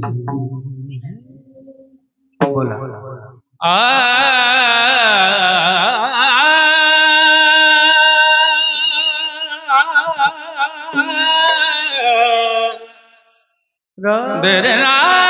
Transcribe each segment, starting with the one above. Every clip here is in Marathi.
Hola. Ah, ah, ah, ah, ah, ah, ah, ah.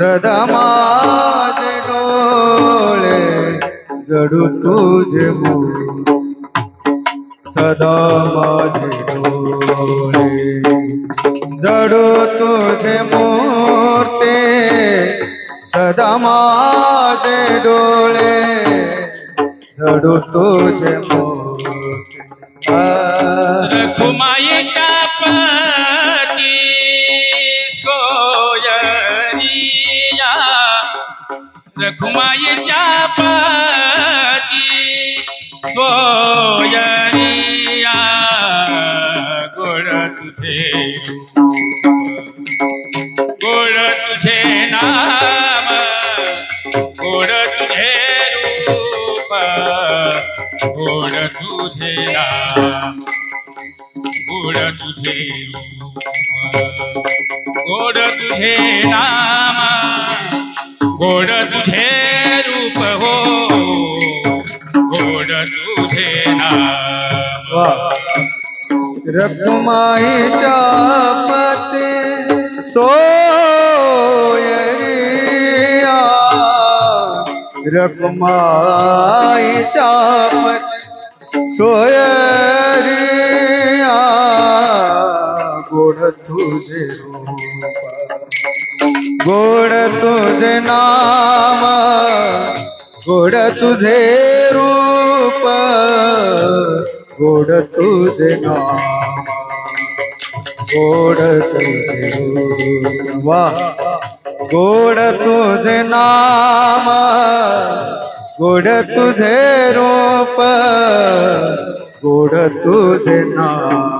ಸದಾ मायेच्या पाती सोयरिया गोड तुझे गोड तुझे नाम गोड तुझे रूप तुझे नाम गोड तुझे तुझे नाम ગોળ તુધે રૂપ હો ગોળ તુધે નામ રખમાઈ જાપતે સોયરિયા રખમાઈ જાપત સોયરિયા गोड़ तुझे गोड़ तुझे नाम गोड़ तुझे रूप गोड़ तुझे नाम गोड़ तुझे वाह गोड़ तुझे नाम गोड़ तुझे रूप गोड़ तुझे नाम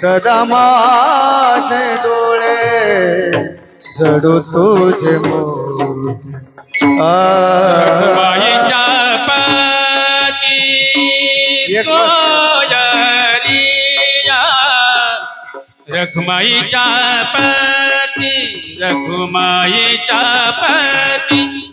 सदा माझे डोळे जडू तुझे मोर बाईच्या पाची सोयरिया रखमाईच्या पती रखुमाईच्या पती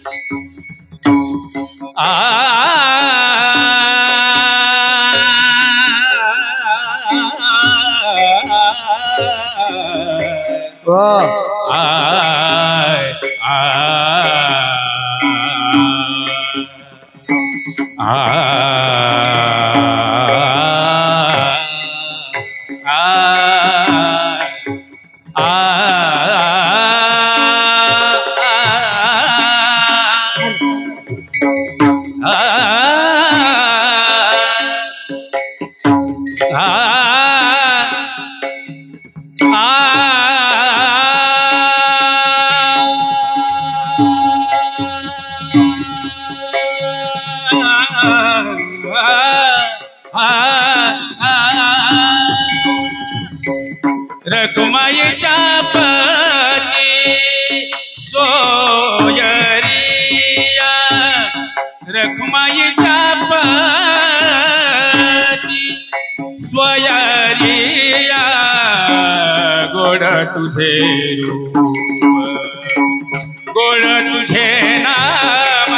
गोड तुझे नाम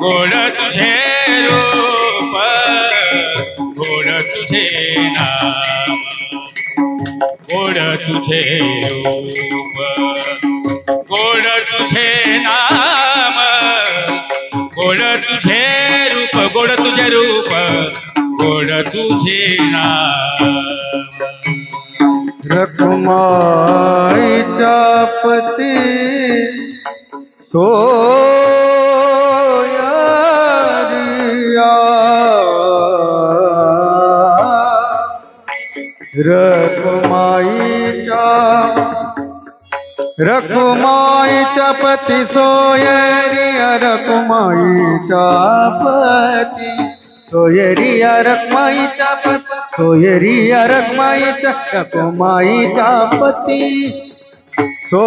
गोड तुझे रूप गोड तुझे नाम गोड तुझे रूप गोड तुझे नाम गोड तुझे रूप गोड तुझे रूप गोड तुझे नाम रखुमाईचा पती सो रखुमाई चा माई चपति सोयरिया माई चापति सोयरिया माई चापत सोयरिया माई चक माई चापति सो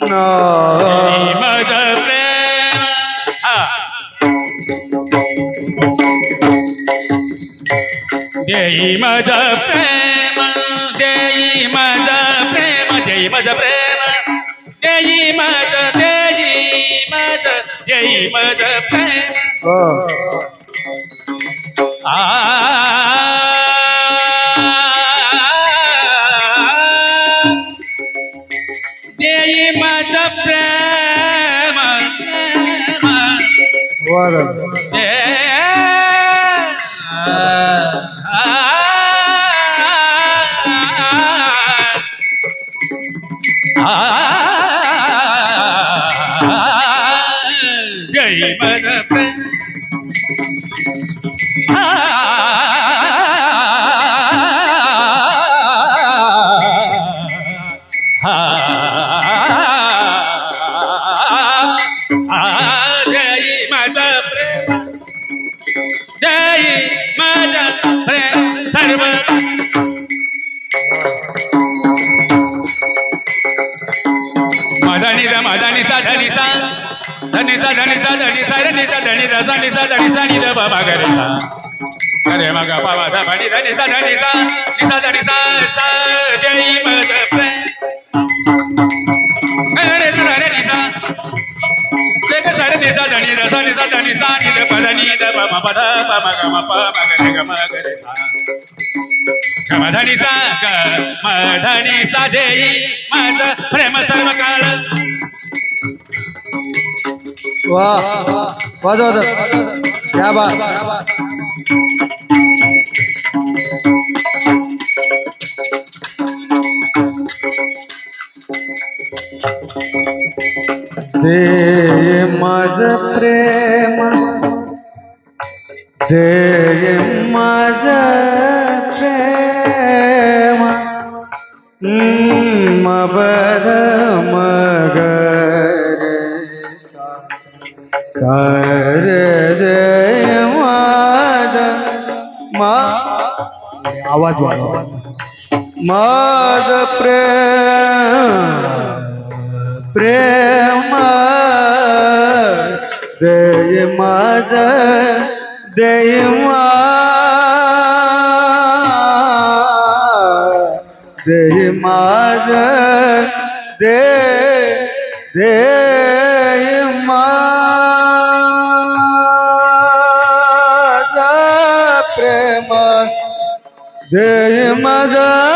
मग प्रेम देई मज प्रेम देई मज प्रेम देई मज प्रेम देई मज देई मज देई मज प्रेम आ prema. Bora. ni sa ni da ba da ni da ba ma ba da ba ma ga ma pa ma ga ni ga ma ga ni sa ga ma da ni sa ga ma da ni sa de yi ma da prema sarva kala वाह वाह वाह क्या बात Thank you. दे मज प्रेम दे मज प्रेम मबद मगर सर दे मज मा आवाज वाला मज प्रेम prema de mais de dei de dei mais prema de mais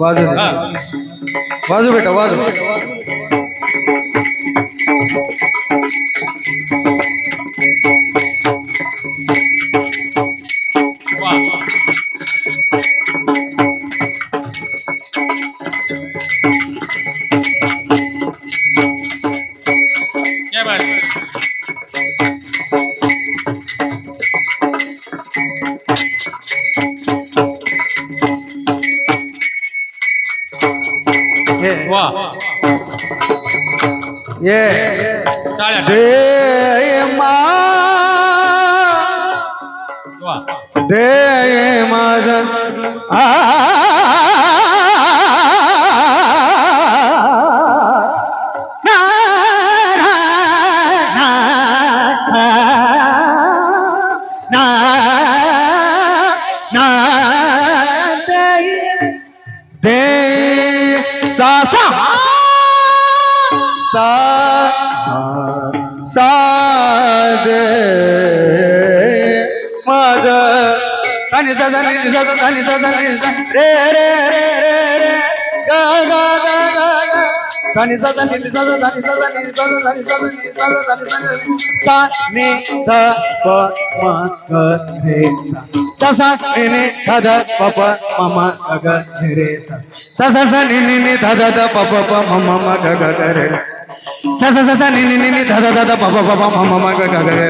वाजो वाजो हाँ। बेटा वाजो Thank Yeah. yeah. yeah. रे रे रे रे रे गा गा गा गा गा దని ద దని ద దని ద దని ద దని ద దని ద దని ద దని ద ప మ గ రే స స స ని ని ద ద ప ప మ మ గ గ రే స స స స ని ని ని ద ద ద ప ప ప మ మ మ గ గ రే స స స స ని ని ని ద ద ద ప ప ప మ మ మ గ గ రే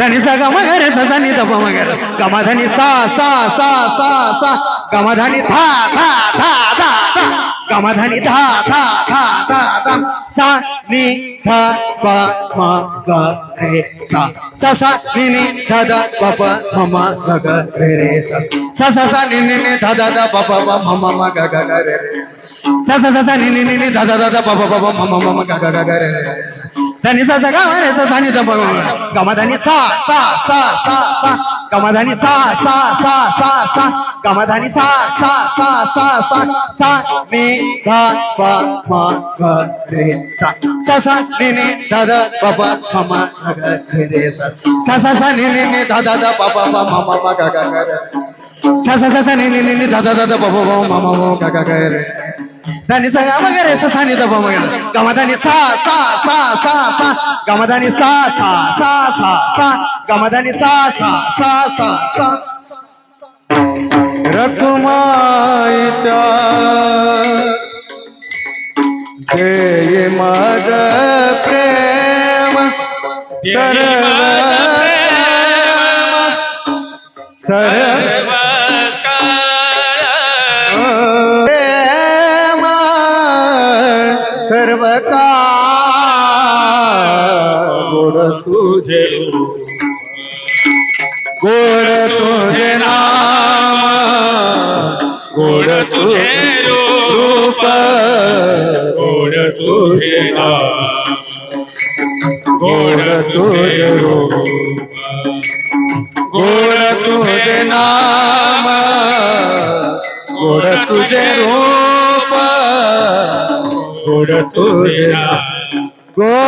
धनी सा गम घर सा नि दम घर गम धनी सा सा सा सा सा गम धनी था था था था था गम धनी था था था था था सा नि धा प म ग रे सा सा सा नि नि धा धा प प म म ग ग रे सा सा सा नि नि धा धा धा प प म म ग ग रे सा सा सा सा नी नी नी दा दा दा दा पा पा पा म म म ग ग ग ग रे धनी सा सा गा रे सा सा नी दा ग ग म धनी सा सा सा सा सा ग म धनी सा सा सा सा सा ग म धनी सा सा सा सा सा सा नी दा पा म ग रे सा सा सा नी नी दा दा पा पा म म ग ग रे सा सा सा सा नी नी नी दा दा दा पा पा पा म म म ग ग रे सा सा सा नी नी नी दा दा दा पा पा पा म म म ग रे धानी सांगा मग रे सानी दबा मग गमाधानी सा सा सा सा सा गमाधानी सा सा सा सा सा गमाधानी सा सा सा सा सा रखुमाईचा जय मद प्रेम सर्व सर्व गोड तुझे गोड तुझे रूप तुझे नाम गोड तुझे रूप गोड तुझे गोड